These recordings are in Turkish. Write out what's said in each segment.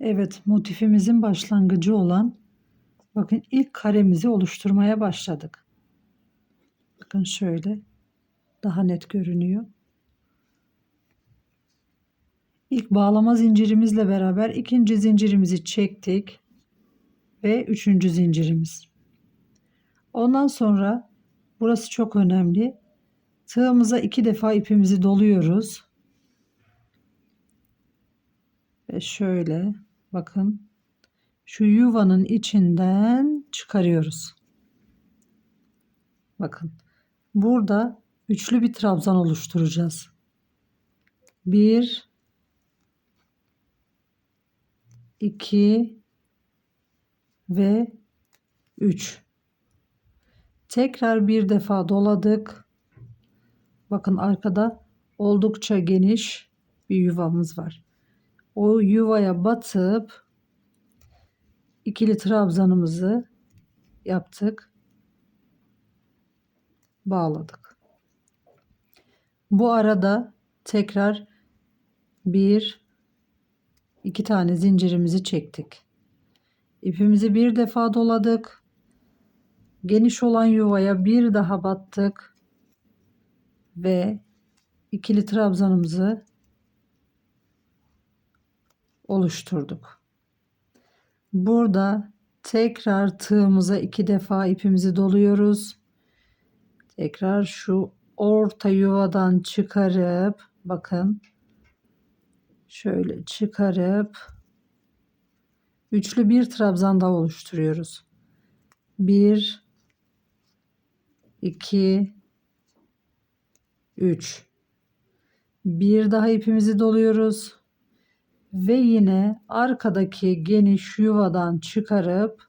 Evet, motifimizin başlangıcı olan bakın ilk karemizi oluşturmaya başladık. Bakın şöyle daha net görünüyor. İlk bağlama zincirimizle beraber ikinci zincirimizi çektik ve üçüncü zincirimiz. Ondan sonra burası çok önemli. Tığımıza iki defa ipimizi doluyoruz. Ve şöyle bakın şu yuvanın içinden çıkarıyoruz. Bakın burada üçlü bir trabzan oluşturacağız. Bir, iki ve üç. Tekrar bir defa doladık. Bakın arkada oldukça geniş bir yuvamız var. O yuvaya batıp ikili trabzanımızı yaptık. Bağladık. Bu arada tekrar bir iki tane zincirimizi çektik. İpimizi bir defa doladık. Geniş olan yuvaya bir daha battık ve ikili trabzanımızı oluşturduk. Burada tekrar tığımıza iki defa ipimizi doluyoruz. Tekrar şu orta yuvadan çıkarıp bakın şöyle çıkarıp üçlü bir trabzan daha oluşturuyoruz. 1 2 3 bir daha ipimizi doluyoruz ve yine arkadaki geniş yuvadan çıkarıp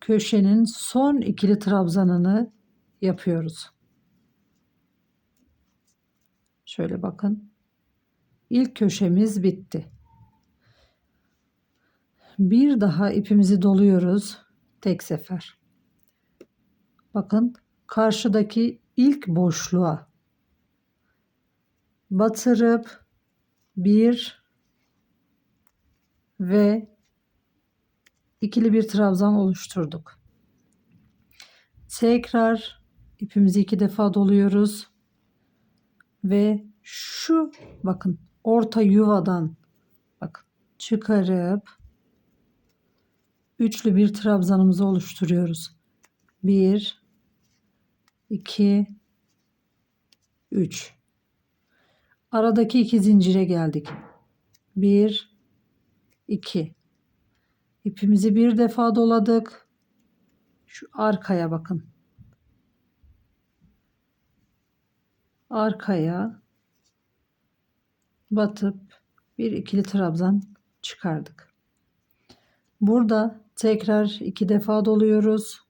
köşenin son ikili trabzanını yapıyoruz. Şöyle bakın. İlk köşemiz bitti. Bir daha ipimizi doluyoruz tek sefer. Bakın karşıdaki ilk boşluğa batırıp bir ve ikili bir trabzan oluşturduk. Tekrar ipimizi iki defa doluyoruz ve şu bakın orta yuvadan bakın çıkarıp üçlü bir trabzanımızı oluşturuyoruz. 1 2 3 Aradaki iki zincire geldik. 1 2 İpimizi bir defa doladık. Şu arkaya bakın. Arkaya batıp bir ikili trabzan çıkardık. Burada tekrar iki defa doluyoruz.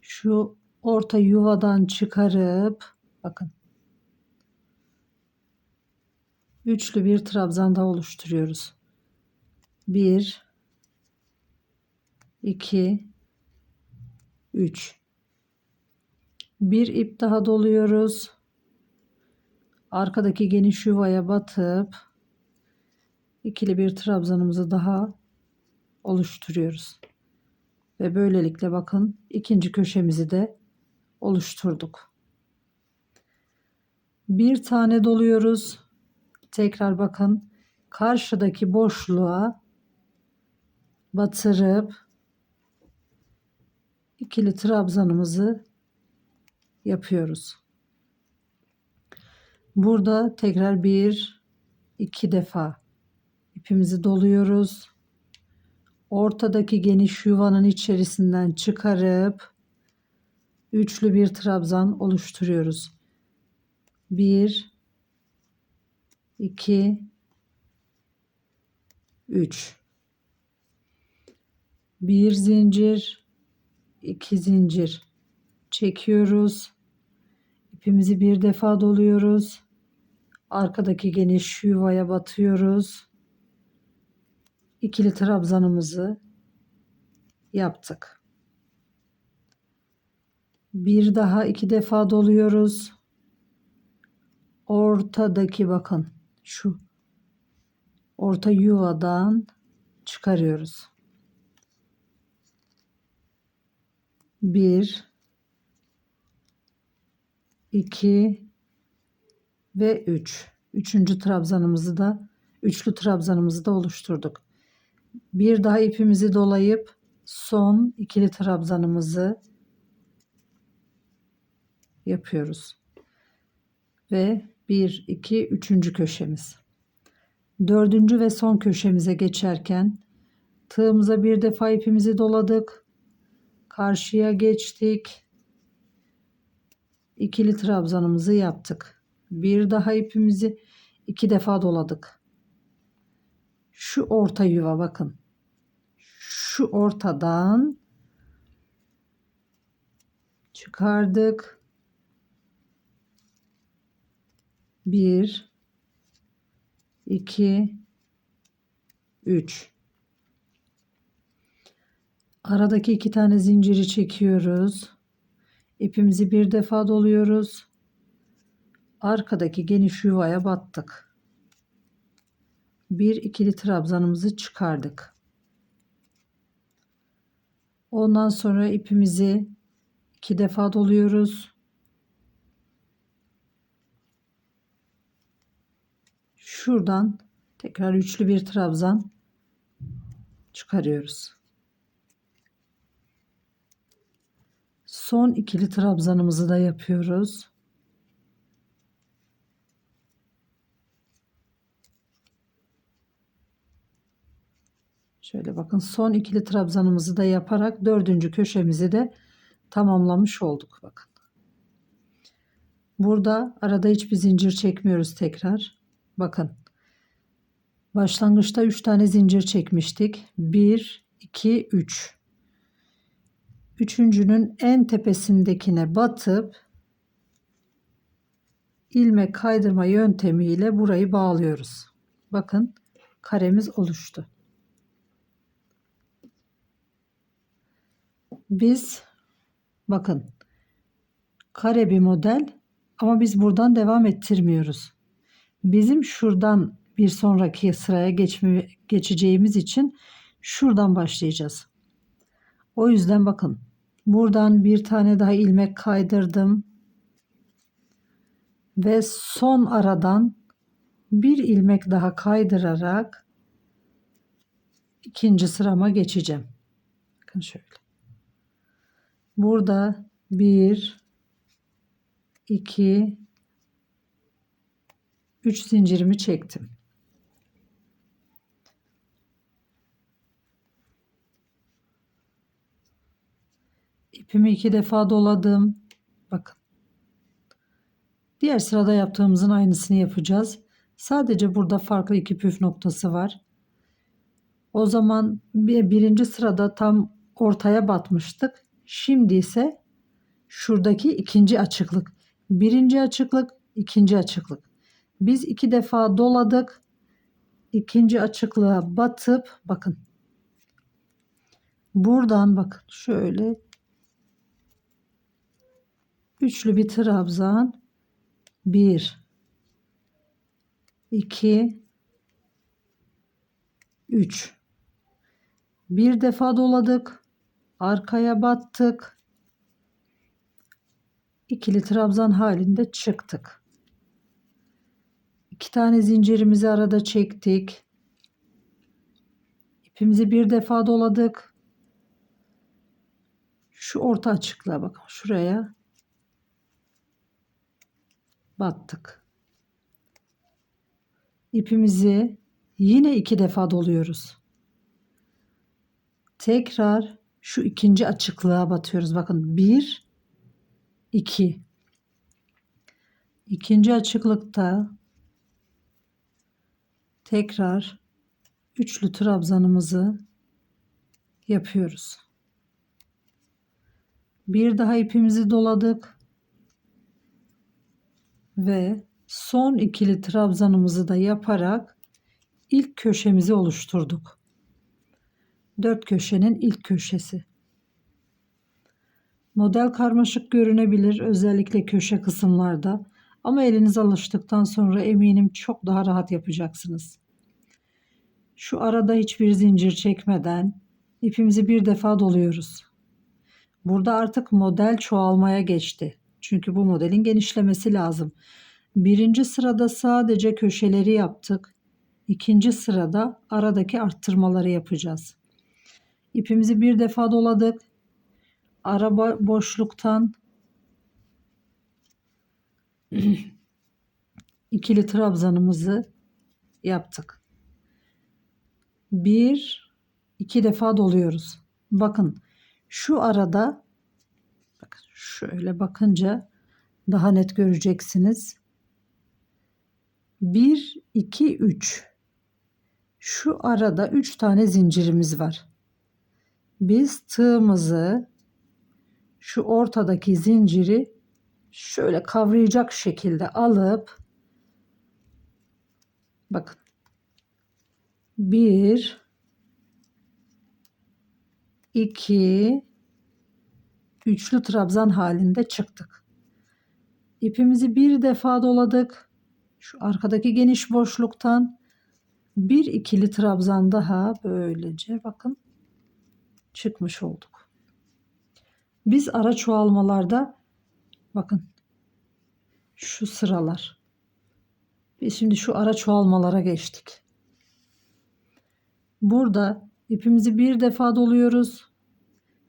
Şu orta yuvadan çıkarıp bakın üçlü bir trabzan da oluşturuyoruz. 1 2 3 bir ip daha doluyoruz. Arkadaki geniş yuvaya batıp ikili bir trabzanımızı daha oluşturuyoruz. Ve böylelikle bakın ikinci köşemizi de oluşturduk. Bir tane doluyoruz. Tekrar bakın karşıdaki boşluğa batırıp ikili trabzanımızı yapıyoruz. Burada tekrar bir iki defa ipimizi doluyoruz. Ortadaki geniş yuvanın içerisinden çıkarıp üçlü bir trabzan oluşturuyoruz. 1 2 3 bir zincir iki zincir. Çekiyoruz. İpimizi bir defa doluyoruz. Arkadaki geniş yuvaya batıyoruz. İkili trabzanımızı yaptık. Bir daha iki defa doluyoruz. Ortadaki bakın şu orta yuvadan çıkarıyoruz. 1 2 ve 3. Üçüncü trabzanımızı da üçlü trabzanımızı da oluşturduk. Bir daha ipimizi dolayıp son ikili trabzanımızı yapıyoruz. Ve 1 2 3. köşemiz. Dördüncü ve son köşemize geçerken tığımıza bir defa ipimizi doladık. Karşıya geçtik. İkili trabzanımızı yaptık. Bir daha ipimizi iki defa doladık. Şu orta yuva bakın. Şu ortadan çıkardık. Bir, iki, üç. Aradaki iki tane zinciri çekiyoruz. İpimizi bir defa doluyoruz. Arkadaki geniş yuvaya battık. Bir ikili trabzanımızı çıkardık. Ondan sonra ipimizi iki defa doluyoruz. Şuradan tekrar üçlü bir trabzan çıkarıyoruz. Son ikili trabzanımızı da yapıyoruz. Şöyle bakın son ikili trabzanımızı da yaparak dördüncü köşemizi de tamamlamış olduk bakın. Burada arada hiçbir zincir çekmiyoruz tekrar. Bakın. Başlangıçta 3 tane zincir çekmiştik. 1 2 3. Üçüncünün en tepesindekine batıp ilmek kaydırma yöntemiyle burayı bağlıyoruz. Bakın karemiz oluştu. Biz bakın kare bir model ama biz buradan devam ettirmiyoruz. Bizim şuradan bir sonraki sıraya geçme, geçeceğimiz için şuradan başlayacağız. O yüzden bakın buradan bir tane daha ilmek kaydırdım. Ve son aradan bir ilmek daha kaydırarak ikinci sırama geçeceğim. Bakın şöyle. Burada bir, iki, üç zincirimi çektim. İpimi iki defa doladım. Bakın. Diğer sırada yaptığımızın aynısını yapacağız. Sadece burada farklı iki püf noktası var. O zaman birinci sırada tam ortaya batmıştık. Şimdi ise şuradaki ikinci açıklık. Birinci açıklık, ikinci açıklık. Biz iki defa doladık. İkinci açıklığa batıp bakın. Buradan bakın şöyle üçlü bir trabzan. Bir, iki, üç. Bir defa doladık. Arkaya battık. İkili trabzan halinde çıktık. İki tane zincirimizi arada çektik. İpimizi bir defa doladık. Şu orta açıklığa bakın şuraya battık. İpimizi yine iki defa doluyoruz. Tekrar şu ikinci açıklığa batıyoruz. Bakın bir, iki. İkinci açıklıkta tekrar üçlü trabzanımızı yapıyoruz. Bir daha ipimizi doladık ve son ikili trabzanımızı da yaparak ilk köşemizi oluşturduk. Dört köşenin ilk köşesi. Model karmaşık görünebilir özellikle köşe kısımlarda ama eliniz alıştıktan sonra eminim çok daha rahat yapacaksınız. Şu arada hiçbir zincir çekmeden ipimizi bir defa doluyoruz. Burada artık model çoğalmaya geçti. Çünkü bu modelin genişlemesi lazım. Birinci sırada sadece köşeleri yaptık. İkinci sırada aradaki arttırmaları yapacağız. İpimizi bir defa doladık. Araba boşluktan ikili trabzanımızı yaptık. Bir, iki defa doluyoruz. Bakın şu arada şöyle bakınca daha net göreceksiniz. 1 2 3 şu arada 3 tane zincirimiz var. Biz tığımızı şu ortadaki zinciri şöyle kavrayacak şekilde alıp bakın 1 2 üçlü trabzan halinde çıktık. İpimizi bir defa doladık. Şu arkadaki geniş boşluktan bir ikili trabzan daha böylece bakın çıkmış olduk. Biz ara çoğalmalarda bakın şu sıralar. Biz şimdi şu ara çoğalmalara geçtik. Burada ipimizi bir defa doluyoruz.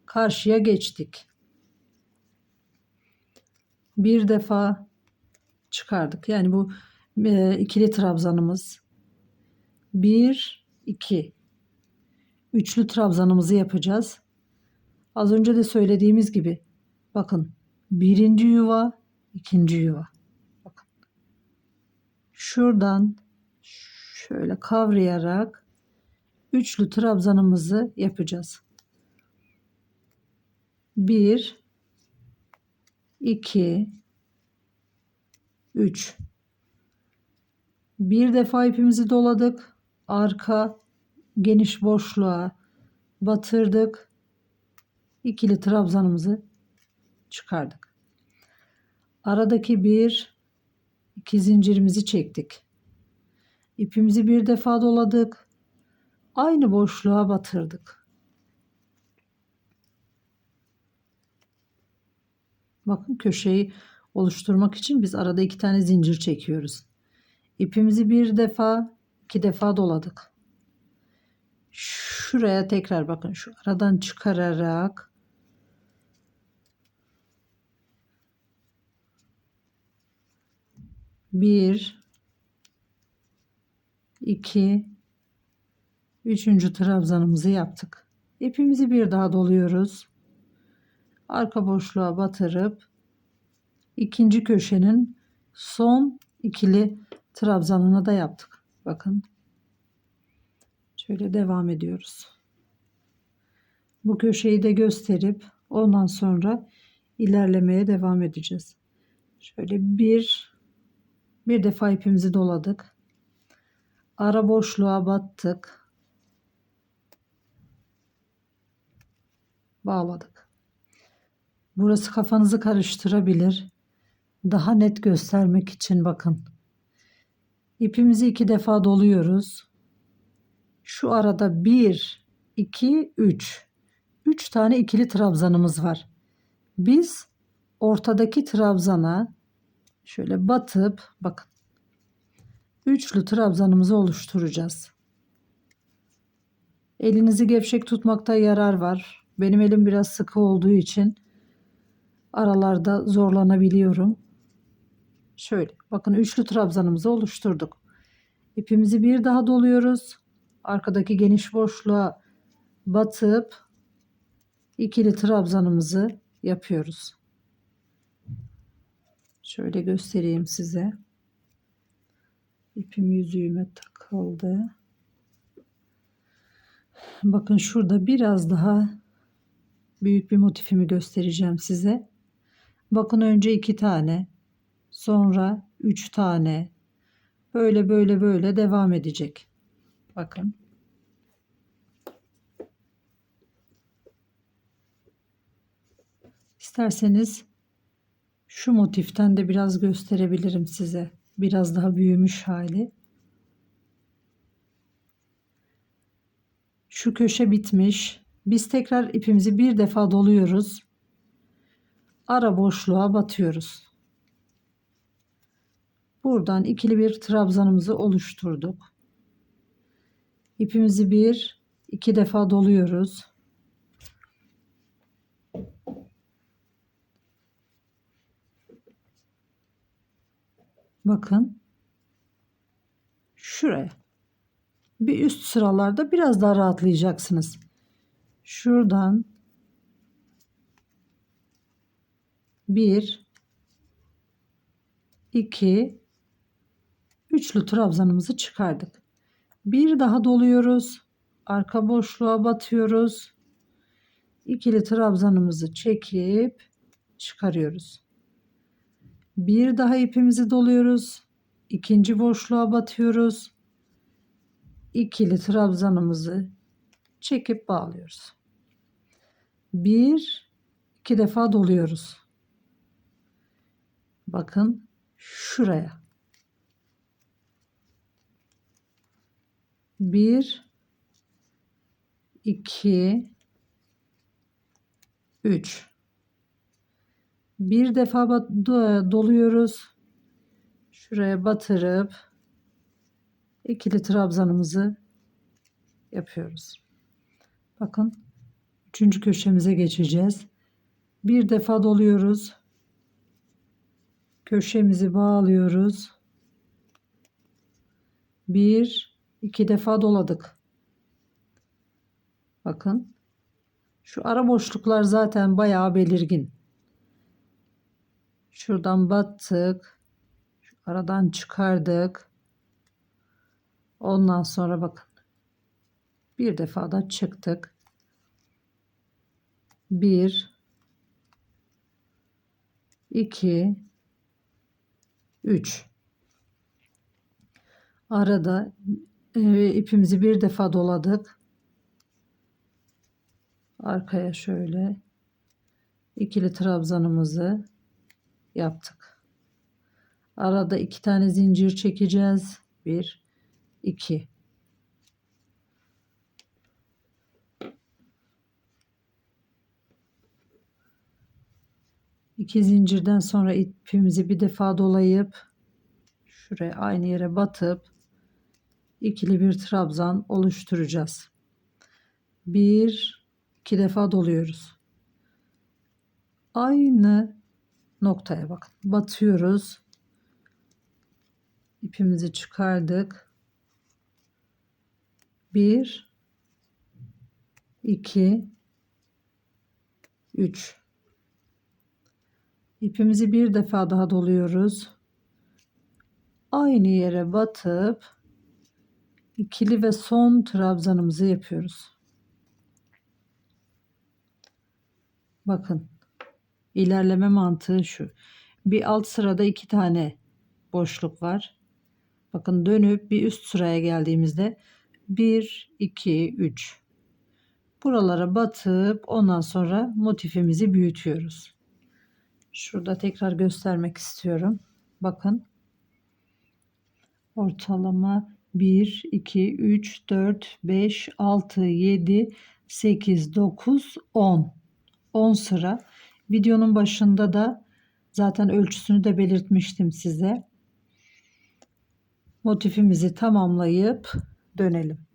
Karşıya geçtik. Bir defa çıkardık. Yani bu e, ikili trabzanımız. Bir, iki. Üçlü trabzanımızı yapacağız. Az önce de söylediğimiz gibi bakın birinci yuva, ikinci yuva. Bakın. Şuradan şöyle kavrayarak üçlü trabzanımızı yapacağız. 1 2 3 Bir defa ipimizi doladık. Arka geniş boşluğa batırdık. İkili trabzanımızı çıkardık. Aradaki bir iki zincirimizi çektik. İpimizi bir defa doladık. Aynı boşluğa batırdık. Bakın köşeyi oluşturmak için biz arada iki tane zincir çekiyoruz. İpimizi bir defa, iki defa doladık. Şuraya tekrar bakın şu aradan çıkararak bir, iki, üçüncü trabzanımızı yaptık. İpimizi bir daha doluyoruz. Arka boşluğa batırıp ikinci köşenin son ikili trabzanını da yaptık. Bakın. Şöyle devam ediyoruz. Bu köşeyi de gösterip ondan sonra ilerlemeye devam edeceğiz. Şöyle bir bir defa ipimizi doladık. Ara boşluğa battık. Bağladık. Burası kafanızı karıştırabilir. Daha net göstermek için bakın. İpimizi iki defa doluyoruz. Şu arada 1, 2, 3. 3 tane ikili trabzanımız var. Biz ortadaki trabzana şöyle batıp bakın. Üçlü trabzanımızı oluşturacağız. Elinizi gevşek tutmakta yarar var. Benim elim biraz sıkı olduğu için aralarda zorlanabiliyorum. Şöyle bakın üçlü trabzanımızı oluşturduk. İpimizi bir daha doluyoruz. Arkadaki geniş boşluğa batıp ikili trabzanımızı yapıyoruz. Şöyle göstereyim size. İpim yüzüğüme takıldı. Bakın şurada biraz daha büyük bir motifimi göstereceğim size. Bakın önce iki tane, sonra üç tane. Böyle böyle böyle devam edecek. Bakın. İsterseniz şu motiften de biraz gösterebilirim size. Biraz daha büyümüş hali. Şu köşe bitmiş. Biz tekrar ipimizi bir defa doluyoruz. Ara boşluğa batıyoruz. Buradan ikili bir trabzanımızı oluşturduk. İpimizi bir, iki defa doluyoruz. Bakın. Şuraya. Bir üst sıralarda biraz daha rahatlayacaksınız. Şuradan bir, iki, üçlü trabzanımızı çıkardık. Bir daha doluyoruz. Arka boşluğa batıyoruz. İkili trabzanımızı çekip çıkarıyoruz. Bir daha ipimizi doluyoruz. İkinci boşluğa batıyoruz. İkili trabzanımızı çekip bağlıyoruz. Bir, iki defa doluyoruz. Bakın şuraya. Bir, iki, üç. Bir defa doluyoruz. Şuraya batırıp ikili trabzanımızı yapıyoruz. Bakın üçüncü köşemize geçeceğiz. Bir defa doluyoruz. Köşemizi bağlıyoruz. Bir, iki defa doladık. Bakın şu ara boşluklar zaten bayağı belirgin. Şuradan battık. Şu aradan çıkardık. Ondan sonra bakın. Bir defa da çıktık. Bir, iki, üç. Arada e, ipimizi bir defa doladık. Arkaya şöyle ikili trabzanımızı yaptık. Arada iki tane zincir çekeceğiz. Bir, iki. İki zincirden sonra ipimizi bir defa dolayıp şuraya aynı yere batıp ikili bir trabzan oluşturacağız. Bir, iki defa doluyoruz. Aynı noktaya bakın. Batıyoruz. İpimizi çıkardık. Bir, iki, üç. İpimizi bir defa daha doluyoruz. Aynı yere batıp ikili ve son trabzanımızı yapıyoruz. Bakın ilerleme mantığı şu. Bir alt sırada iki tane boşluk var. Bakın dönüp bir üst sıraya geldiğimizde 1, 2, 3. Buralara batıp ondan sonra motifimizi büyütüyoruz. Şurada tekrar göstermek istiyorum. Bakın. Ortalama 1, 2, 3, 4, 5, 6, 7, 8, 9, 10. 10 sıra. Videonun başında da zaten ölçüsünü de belirtmiştim size. Motifimizi tamamlayıp dönelim.